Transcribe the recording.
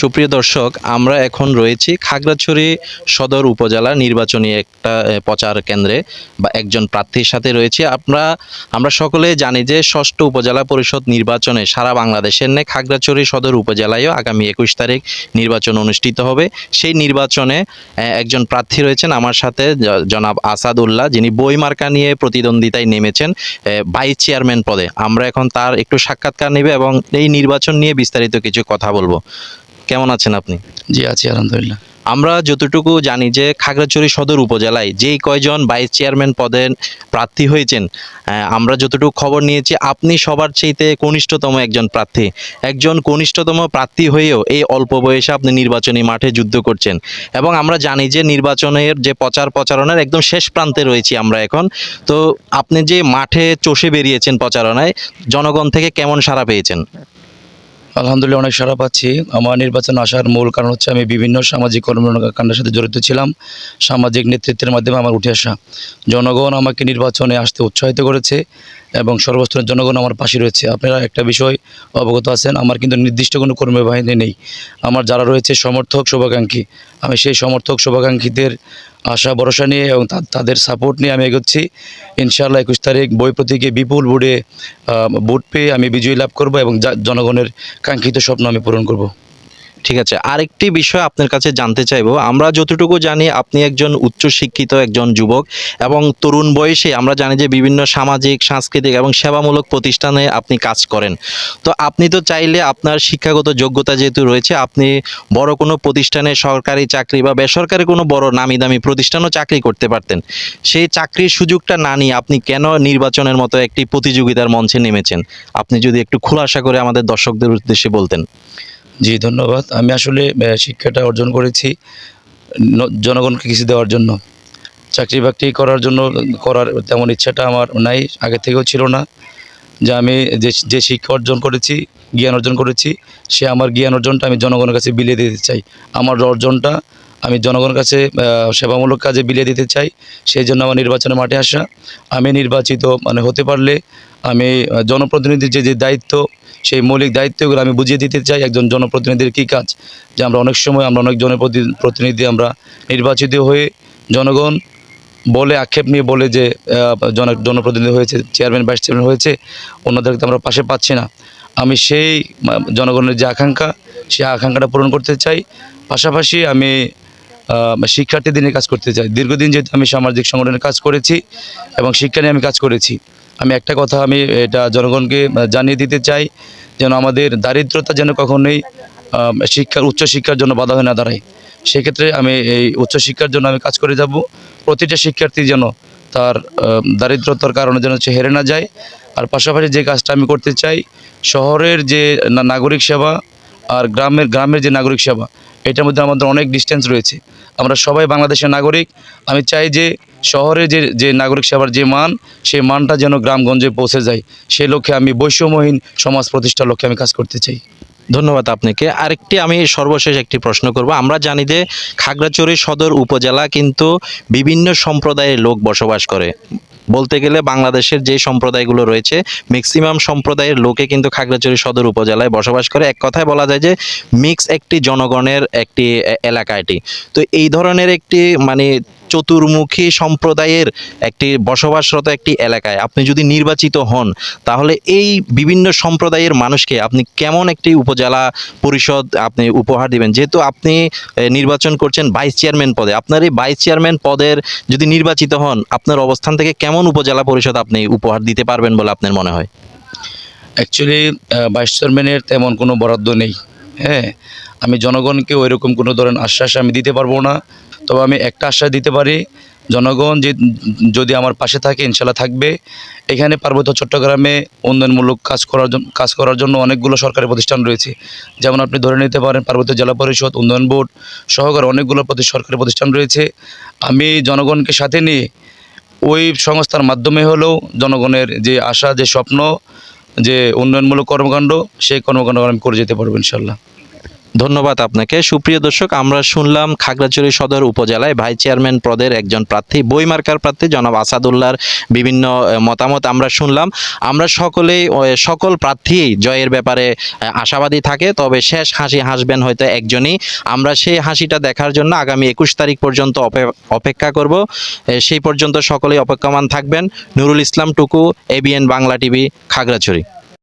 সুপ্রিয় দর্শক, আমরা এখন রয়েছি খাগড়াছড়ি সদর উপজেলা নির্বাচনী একটা প্রচার কেন্দ্রে বা একজন প্রার্থীর সাথে রয়েছে। আমরা আমরা সকলে জানি যে ষষ্ঠ উপজেলা পরিষদ নির্বাচনে সারা বাংলাদেশের নে খাগড়াছড়ি সদর উপজেলায়ও আগামী একুশ তারিখ নির্বাচন অনুষ্ঠিত হবে। সেই নির্বাচনে একজন প্রার্থী রয়েছেন আমার সাথে জনাব আসাদুল্লাহ, যিনি বই মার্কা নিয়ে প্রতিদ্বন্দ্বিতায় নেমেছেন ভাইস চেয়ারম্যান পদে। আমরা এখন তার একটু সাক্ষাৎকার নেবে এবং এই নির্বাচন নিয়ে বিস্তারিত কিছু কথা বলব। কেমন আছেন আপনি? জি আছি আলহামদুলিল্লাহ। আমরা যতটুকু জানি যে খাগড়াছড়ি সদর উপজেলায় যেই কয়জন ভাইস চেয়ারম্যান পদে প্রার্থী হয়েছেন আমরা যতটুকু খবর নিয়েছি আপনি সবার চাইতে কনিষ্ঠতম একজন প্রার্থী। একজন কনিষ্ঠতম প্রার্থী হয়েও এই অল্প বয়সে আপনি নির্বাচনী মাঠে যুদ্ধ করছেন। এবং আমরা জানি যে নির্বাচনের যে প্রচার প্রচারণার একদম শেষ প্রান্তে রয়েছি আমরা এখন। তো আপনি যে মাঠে চষে বেরিয়েছেন প্রচারণায় জনগণ থেকে কেমন সাড়া পেয়েছেন? আলহামদুলিল্লাহ অনেক সারা পাচ্ছি। আমার নির্বাচন আসার মূল কারণ হচ্ছে আমি বিভিন্ন সামাজিক কর্মকাণ্ডের সাথে জড়িত ছিলাম। সামাজিক নেতৃত্বের মাধ্যমে আমার উঠে আসা। জনগণ আমাকে নির্বাচনে আসতে উৎসাহিত করেছে। এবং সর্বস্তরের জনগণ আমার পাশে রয়েছে। আপনারা একটা বিষয় অবগত আছেন আমার কিন্তু নির্দিষ্ট কোনো কর্মী বাহিনী নেই। আমার যারা রয়েছে সমর্থক শুভাকাঙ্ক্ষী আমি সেই সমর্থক শুভাকাঙ্ক্ষীদের আশা ভরসা নিয়ে এবং তাদের সাপোর্ট নিয়ে আমি এগোচ্ছি। ইনশাআল্লাহ একুশ তারিখ বই প্রতীকে বিপুল আহ, ভোট পেয়ে আমি বিজয়ী লাভ করব এবং জনগণের কাঙ্ক্ষিত স্বপ্ন আমি পূরণ করব। ঠিক আছে, আরেকটি বিষয় আপনার কাছে জানতে চাইব। আমরা যতটুকু জানি আপনি একজন উচ্চ শিক্ষিত একজন যুবক এবং তরুণ বয়সে আমরা জানি যে বিভিন্ন সামাজিক, সাংস্কৃতিক এবং সেবামূলক প্রতিষ্ঠানে আপনি কাজ করেন। তো আপনি তো চাইলে আপনার শিক্ষাগত যোগ্যতা যেহেতু রয়েছে, আপনি বড় কোনো প্রতিষ্ঠানে সরকারি চাকরি বা বেসরকারি কোনো বড় নামি দামি প্রতিষ্ঠানও চাকরি করতে পারতেন। সেই চাকরির সুযোগটা না নিয়ে আপনি কেন নির্বাচনের মতো একটি প্রতিযোগিতার মঞ্চে নেমেছেন? আপনি যদি একটু খোলাসা করে আমাদের দর্শকদের উদ্দেশ্যে বলতেন। জি, ধন্যবাদ। আমি আসলে শিক্ষাটা অর্জন করেছি জনগণকে কিছু দেওয়ার জন্য। চাকরি বাকরি করার জন্য, করার তেমন ইচ্ছাটা আমার নাই, আগে থেকেও ছিল না। যে আমি যে যে শিক্ষা অর্জন করেছি, জ্ঞান অর্জন করেছি, সে আমার জ্ঞান অর্জনটা আমি জনগণের কাছে বিলিয়ে দিতে চাই। আমার অর্জনটা আমি জনগণের কাছে সেবামূলক কাজে বিলিয়ে দিতে চাই। সেই জন্য আমার নির্বাচনের মাঠে আসা। আমি নির্বাচিত মানে হতে পারলে আমি জনপ্রতিনিধির যে যে দায়িত্ব, সেই মৌলিক দায়িত্বগুলো আমি বুঝিয়ে দিতে চাই একজন জনপ্রতিনিধির কী কাজ। যে আমরা অনেক সময় আমরা অনেক জনপ্রতি- প্রতিনিধি আমরা নির্বাচিত হয়ে জনগণ বলে, আক্ষেপ নিয়ে বলে যে জন জনপ্রতিনিধি হয়েছে, চেয়ারম্যান, ভাইস চেয়ারম্যান হয়েছে ওনাদেরকে তো আমরা পাশে পাচ্ছি না। আমি সেই জনগণের যে আকাঙ্ক্ষা, সেই আকাঙ্ক্ষাটা পূরণ করতে চাই। পাশাপাশি আমি শিক্ষার্থীদের নিয়ে কাজ করতে চাই। দীর্ঘদিন যেহেতু আমি সামাজিক সংগঠনের কাজ করেছি এবং শিক্ষা নিয়ে আমি কাজ করেছি, আমি একটা কথা আমি এটা জনগণকে জানিয়ে দিতে চাই, যেন আমাদের দারিদ্রতা যেন কখনোই শিক্ষার উচ্চ শিক্ষার জন্য বাধা হয়ে না দাঁড়ায়। সেক্ষেত্রে আমি এই উচ্চশিক্ষার জন্য আমি কাজ করে যাব। প্রতিটা শিক্ষার্থী যেন তার দারিদ্রতার কারণে যেন সে হেরে না যায়। আর পাশাপাশি যে কাজটা আমি করতে চাই, শহরের যে নাগরিক সেবা আর গ্রামের গ্রামের যে নাগরিক সেবা, এটার মধ্যে আমাদের অনেক ডিস্টেন্স রয়েছে। আমরা সবাই বাংলাদেশের নাগরিক। আমি চাই যে শহরে যে যে নাগরিক সেবার যে মান, সেই মানটা যেন গ্রামগঞ্জে পৌঁছে যায়। সেই লক্ষ্যে আমি বৈষম্যহীন সমাজ প্রতিষ্ঠার লক্ষ্যে আমি কাজ করতে চাই। ধন্যবাদ আপনাকে। আরেকটি আমি সর্বশেষ একটি প্রশ্ন করব। আমরা জানি যে খাগড়াছড়ি সদর উপজেলা কিন্তু বিভিন্ন সম্প্রদায়ের লোক বসবাস করে। বলতে গেলে বাংলাদেশের যে সম্প্রদায়গুলো রয়েছে ম্যাক্সিমাম সম্প্রদায়ের লোকে কিন্তু খাগড়াছড়ি সদর উপজেলায় বসবাস করে। এক কথায় বলা যায় যে মিক্স একটি জনগণের একটি এলাকা এটি। তো এই ধরনের একটি মানে চতুর্মুখী সম্প্রদায়ের একটি বসবাসরত একটি এলাকায় আপনি যদি নির্বাচিত হন, তাহলে এই বিভিন্ন সম্প্রদায়ের মানুষকে আপনি কেমন একটি উপজেলা পরিষদ আপনি উপহার দিবেন? যেহেতু আপনি নির্বাচন করছেন ভাইস চেয়ারম্যান পদে, আপনার এই ভাইস চেয়ারম্যান পদের যদি নির্বাচিত হন, আপনার অবস্থান থেকে কেমন উপজেলা পরিষদ আপনি উপহার দিতে পারবেন বলে আপনার মনে হয়? অ্যাকচুয়ালি ভাইস চেয়ারম্যানের তেমন কোনো বরাদ্দ নেই। হ্যাঁ আমি জনগণকে ওইরকম কোনো ধরনের আশ্বাস আমি দিতে পারব না। তবে আমি একটা আশ্বাস দিতে পারি, জনগণ যে যদি আমার পাশে থাকে, ইনশাল্লাহ থাকবে। এখানে পার্বত্য চট্টগ্রামে উন্নয়নমূলক কাজ করার জন্য কাজ করার জন্য অনেকগুলো সরকারি প্রতিষ্ঠান রয়েছে। যেমন আপনি ধরে নিতে পারেন, পার্বত্য জেলা পরিষদ, উন্নয়ন বোর্ড সহকারে অনেকগুলো প্রতি সরকারি প্রতিষ্ঠান রয়েছে। আমি জনগণকে সাথে নিয়ে ওই সংস্থার মাধ্যমে হলেও জনগণের যে আশা, যে স্বপ্ন যে উন্নয়নমূলক কর্মকাণ্ড সেই কর্মকাণ্ড আমি করে যেতে পারব ইনশাল্লাহ। ধন্যবাদ আপনাকে। সুপ্রিয় দর্শক, আমরা শুনলাম খাগড়াছড়ি সদর উপজেলায় ভাইস চেয়ারম্যান পদের একজন প্রার্থী বইমার্কার প্রার্থী জনাব আসাদুল্লাহর বিভিন্ন মতামত আমরা শুনলাম। আমরা সকলেই সকল প্রার্থী জয়ের ব্যাপারে আশাবাদী থাকে, তবে শেষ হাসি হাসবেন হয়তো একজনই। আমরা সেই হাসিটা দেখার জন্য আগামী একুশ তারিখ পর্যন্ত অপেক্ষা করব। সেই পর্যন্ত সকলেই অপেক্ষমান থাকবেন। নুরুল ইসলাম টুকু, এবিএন বাংলা টিভি, খাগড়াছড়ি।